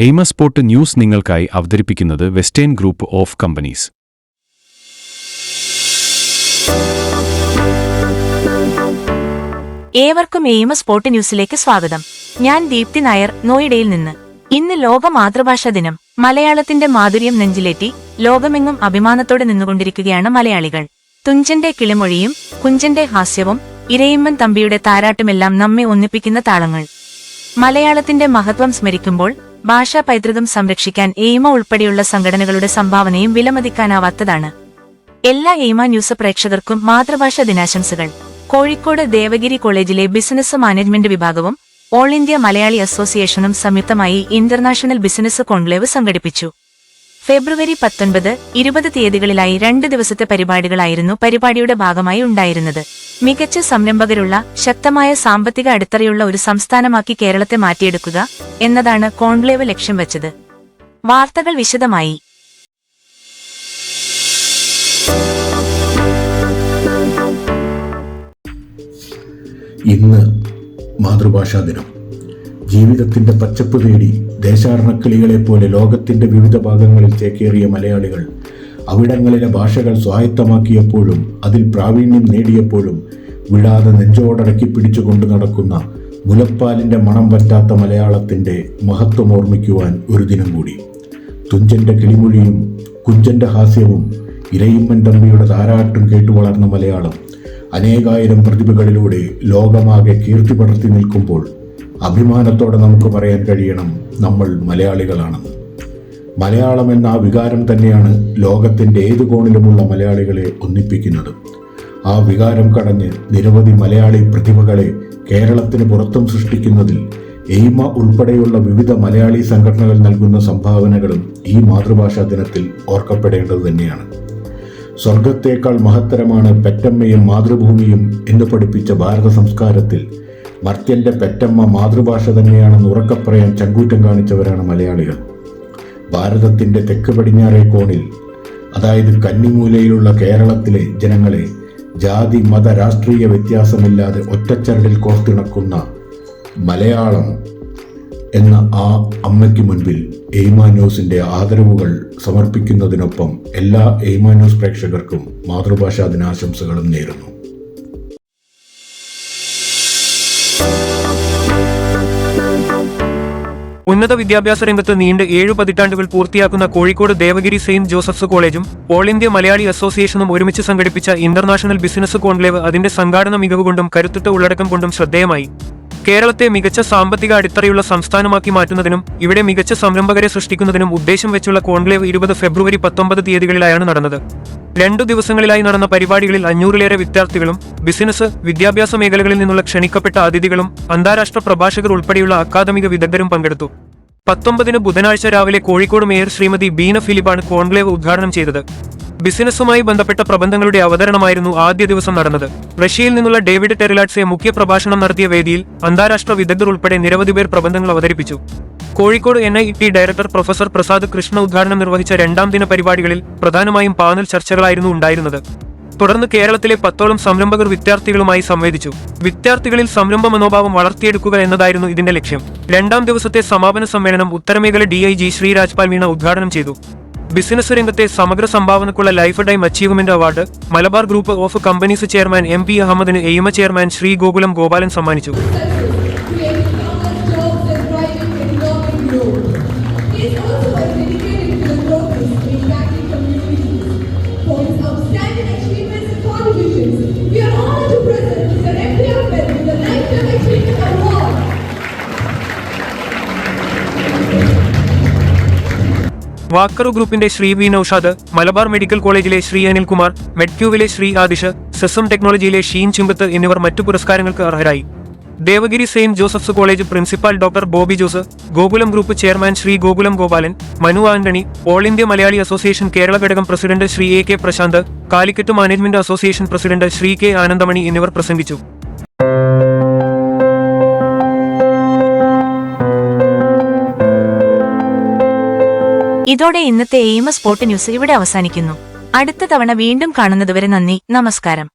AIMA spot news നിങ്ങൾക്കായി അവതരിപ്പിക്കുന്നത് western group of companies ഏവർക്കും എയിമ സ്പോർട്ട് ന്യൂസിലേക്ക് സ്വാഗതം. ഞാൻ ദീപ്തി നായർ നോയിഡയിൽ നിന്ന്. ഇന്ന് ലോക മാതൃഭാഷാ ദിനം. മലയാളത്തിന്റെ മാധുര്യം നെഞ്ചിലേറ്റി ലോകമെങ്ങും അഭിമാനത്തോടെ നിന്നുകൊണ്ടിരിക്കുകയാണ് മലയാളികൾ. തുഞ്ചന്റെ കിളിമൊഴിയും കുഞ്ചന്റെ ഹാസ്യവും ഇരയിമ്മൻ തമ്പിയുടെ താരാട്ടുമെല്ലാം നമ്മെ ഒന്നിപ്പിക്കുന്ന താളങ്ങൾ. മലയാളത്തിന്റെ മഹത്വം സ്മരിക്കുമ്പോൾ ഭാഷാ പൈതൃകം സംരക്ഷിക്കാൻ എയ്മ ഉൾപ്പെടെയുള്ള സംഘടനകളുടെ സംഭാവനയും വിലമതിക്കാനാവാത്തതാണ്. എല്ലാ എയ്മ ന്യൂസ് പ്രേക്ഷകർക്കും മാതൃഭാഷാ ദിനാശംസകൾ. കോഴിക്കോട് ദേവഗിരി കോളേജിലെ ബിസിനസ് മാനേജ്മെന്റ് വിഭാഗവും ഓൾ ഇന്ത്യ മലയാളി അസോസിയേഷനും സംയുക്തമായി ഇന്റർനാഷണൽ ബിസിനസ് കോൺക്ലേവ് സംഘടിപ്പിച്ചു. ഫെബ്രുവരി പത്തൊൻപത് ഇരുപത് തീയതികളിലായി രണ്ട് ദിവസത്തെ പരിപാടികളായിരുന്നു പരിപാടിയുടെ ഭാഗമായി ഉണ്ടായിരുന്നത്. മികച്ച സംരംഭകരുള്ള ശക്തമായ സാമ്പത്തിക അടിത്തറയുള്ള ഒരു സംസ്ഥാനമാക്കി കേരളത്തെ മാറ്റിയെടുക്കുക എന്നതാണ് കോൺക്ലേവ് ലക്ഷ്യം വച്ചത്. വാർത്തകൾ വിശദമായി. ഇന്ന് മാതൃഭാഷാ ദിനം. ജീവിതത്തിന്റെ പച്ചപ്പ് തേടി ദേശാടനക്കിളികളെ പോലെ ലോകത്തിന്റെ വിവിധ ഭാഗങ്ങളിൽ ചേക്കേറിയ മലയാളികൾ. അവിടങ്ങളിലെ ഭാഷകൾ സ്വായത്തമാക്കിയപ്പോഴും അതിൽ പ്രാവീണ്യം നേടിയപ്പോഴും വിടാതെ നെഞ്ചോടടക്കി പിടിച്ചുകൊണ്ട് നടക്കുന്ന മുലപ്പാലിന്റെ മണം പറ്റാത്ത മലയാളത്തിന്റെ മഹത്വം ഓർമ്മിക്കുവാൻ ഒരു ദിനം കൂടി. തുഞ്ചന്റെ കിളിമൊഴിയും കുഞ്ചന്റെ ഹാസ്യവും ഇരയിമ്മൻ തമ്പിയുടെ താരാട്ടും കേട്ടു വളർന്ന മലയാളം അനേകായിരം പ്രതിഭകളിലൂടെ ലോകമാകെ കീർത്തി പടർത്തി നിൽക്കുമ്പോൾ അഭിമാനത്തോടെ നമുക്ക് പറയാൻ കഴിയണം നമ്മൾ മലയാളികളാണെന്ന് മലയാളം എന്ന ആ വികാരം തന്നെയാണ് ലോകത്തിന്റെ ഏത് കോണിലുമുള്ള മലയാളികളെ ഒന്നിപ്പിക്കുന്നത്. ആ വികാരം കടഞ്ഞ് നിരവധി മലയാളി പ്രതിഭകളെ കേരളത്തിന് പുറത്തും സൃഷ്ടിക്കുന്നതിൽ എയ്മ ഉൾപ്പെടെയുള്ള വിവിധ മലയാളി സംഘടനകൾ നൽകുന്ന സംഭാവനകളും ഈ മാതൃഭാഷാ ദിനത്തിൽ ഓർക്കപ്പെടേണ്ടത് തന്നെയാണ്. സ്വർഗത്തേക്കാൾ മഹത്തരമാണ് പെറ്റമ്മയും മാതൃഭൂമിയും എന്ന് പഠിപ്പിച്ച ഭാരത സംസ്കാരത്തിൽ മർത്യന്റെ പെറ്റമ്മ മാതൃഭാഷ തന്നെയാണെന്ന് ഉറക്കപ്പറയാൻ ചങ്കൂറ്റം കാണിച്ചവരാണ് മലയാളികൾ. ഭാരതത്തിന്റെ തെക്ക് പടിഞ്ഞാറേ കോണിൽ അതായത് കന്നിമൂലയിലുള്ള കേരളത്തിലെ ജനങ്ങളെ ജാതി മത രാഷ്ട്രീയ വ്യത്യാസമില്ലാതെ ഒറ്റച്ചരടിൽ കോർത്തിണക്കുന്ന മലയാളം എന്ന ആ അമ്മയ്ക്ക് മുൻപിൽ എയ്മാന്യൂസിന്റെ ആദരവുകൾ സമർപ്പിക്കുന്നതിനൊപ്പം എല്ലാ എയ്മാന്യൂസ് പ്രേക്ഷകർക്കും മാതൃഭാഷാ ദിനാശംസകളും നേരുന്നു. ഉന്നത വിദ്യാഭ്യാസ രംഗത്ത് നീണ്ട് ഏഴു പതിറ്റാണ്ടുകൾ പൂർത്തിയാക്കുന്ന കോഴിക്കോട് ദേവഗിരി സെയിന്റ് ജോസഫ്സ് കോളേജും ഓൾ ഇന്ത്യ മലയാളി അസോസിയേഷനും ഒരുമിച്ച് സംഘടിപ്പിച്ച ഇന്റർനാഷണൽ ബിസിനസ് കോൺക്ലേവ് അതിന്റെ സംഘാടന മികവ് കൊണ്ടും കരുത്തുറ്റ ഉള്ളടക്കം കൊണ്ടും ശ്രദ്ധേയമായി. കേരളത്തെ മികച്ച സാമ്പത്തിക അടിത്തറയുള്ള സംസ്ഥാനമാക്കി മാറ്റുന്നതിനും ഇവിടെ മികച്ച സംരംഭകരെ സൃഷ്ടിക്കുന്നതിനും ഉദ്ദേശം വെച്ചുള്ള കോൺക്ലേവ് ഇരുപത് ഫെബ്രുവരി പത്തൊമ്പത് തീയതികളിലായാണ് നടന്നത്. രണ്ടു ദിവസങ്ങളിലായി നടന്ന പരിപാടികളിൽ അഞ്ഞൂറിലേറെ വിദ്യാർത്ഥികളും ബിസിനസ് വിദ്യാഭ്യാസ മേഖലകളിൽ നിന്നുള്ള ക്ഷണിക്കപ്പെട്ട അതിഥികളും അന്താരാഷ്ട്ര പ്രഭാഷകർ ഉൾപ്പെടെയുള്ള അക്കാദമിക വിദഗ്ധരും പങ്കെടുത്തു. പത്തൊമ്പതിന് ബുധനാഴ്ച രാവിലെ കോഴിക്കോട് മേയർ ശ്രീമതി ബീന ഫിലിപ്പാണ് കോൺക്ലേവ് ഉദ്ഘാടനം ചെയ്തത്. ബിസിനസ്സുമായി ബന്ധപ്പെട്ട പ്രബന്ധങ്ങളുടെ അവതരണമായിരുന്നു ആദ്യ ദിവസം നടന്നത്. റഷ്യയിൽ നിന്നുള്ള ഡേവിഡ് ടെറിലാറ്റ്സെ മുഖ്യ പ്രഭാഷണം നടത്തിയ വേദിയിൽ അന്താരാഷ്ട്ര വിദഗ്ധർ ഉൾപ്പെടെ നിരവധി പേർ പ്രബന്ധങ്ങൾ അവതരിപ്പിച്ചു. Kozhikode N I T director professor Prasad Krishna ഉദ്ഘാടനം നിർവഹിച്ച രണ്ടാം ദിന പരിപാടികളിൽ പ്രധാനമായും പാനൽ ചർച്ചകളായിരുന്നു ഉണ്ടായിരുന്നത്. തുടർന്ന് കേരളത്തിലെ പത്തോളം സംരംഭകർ വിദ്യാർത്ഥികളുമായി സംവേദിച്ചു. വിദ്യാർത്ഥികളിൽ സംരംഭ മനോഭാവം വളർത്തിയെടുക്കുക എന്നതായിരുന്നു ഇതിന്റെ ലക്ഷ്യം. രണ്ടാം ദിവസത്തെ സമാപന സമ്മേളനം ഉത്തരമേഖല D I G Shri Rajpal Meena ഉദ്ഘാടനം ചെയ്തു. ബിസിനസ് രംഗത്തെ സമഗ്ര സംഭാവനക്കുള്ള life time achievement award Malabar group of companies chairman M P അഹമ്മദിന് AIMA chairman Shri Gokulam Gopalan സമ്മാനിച്ചു. Is also a dedicated Walkaroo ഗ്രൂപ്പിന്റെ ശ്രീ വി നൌഷാദ് മലബാർ മെഡിക്കൽ കോളേജിലെ ശ്രീ അനിൽകുമാർ മെഡ്ക്യൂവിലെ ശ്രീ ആദിഷ് സെസം ടെക്നോളജിയിലെ ഷീൻ ചിമ്പത്ത് എന്നിവർ മറ്റു പുരസ്കാരങ്ങൾക്ക് അർഹരായി. Devagiri saint Joseph's college principal doctor Bobby Jose Gokulam group chairman Shri Gokulam Gopalan Manu Antony all India Malayali association Kerala ഘടകം president Shri A K Prashanth Calicut management association president Shri K Anandamani എന്നിവർ പ്രസംഗിച്ചു. ഇതോടെ ഇന്നത്തെ എയിമസ് spot news ഇവിടെ അവസാനിക്കുന്നു. അടുത്ത തവണ വീണ്ടും കാണുന്നതുവരെ നന്ദി. നമസ്കാരം.